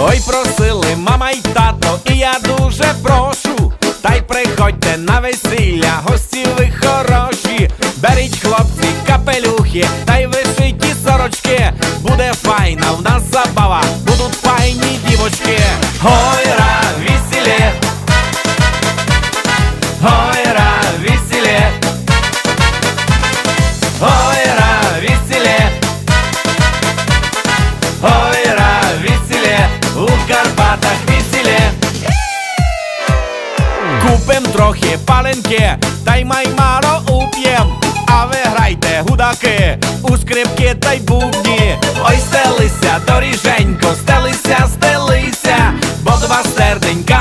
Ой, просили мама й тато, і я дуже прошу. Та й приходьте на весілля, гості ви хороші. Беріть хлопці капелюхи, та й вишиті сорочки. Буде файна в нас забава, будуть файні дівочки. Гойра, Купим трохи паленки, та й маймаро уп'єм, а ви грайте гудаки, у скрипки та й бубні. Ой, стелися, доріженько, стелися, стелися, бо два серденька.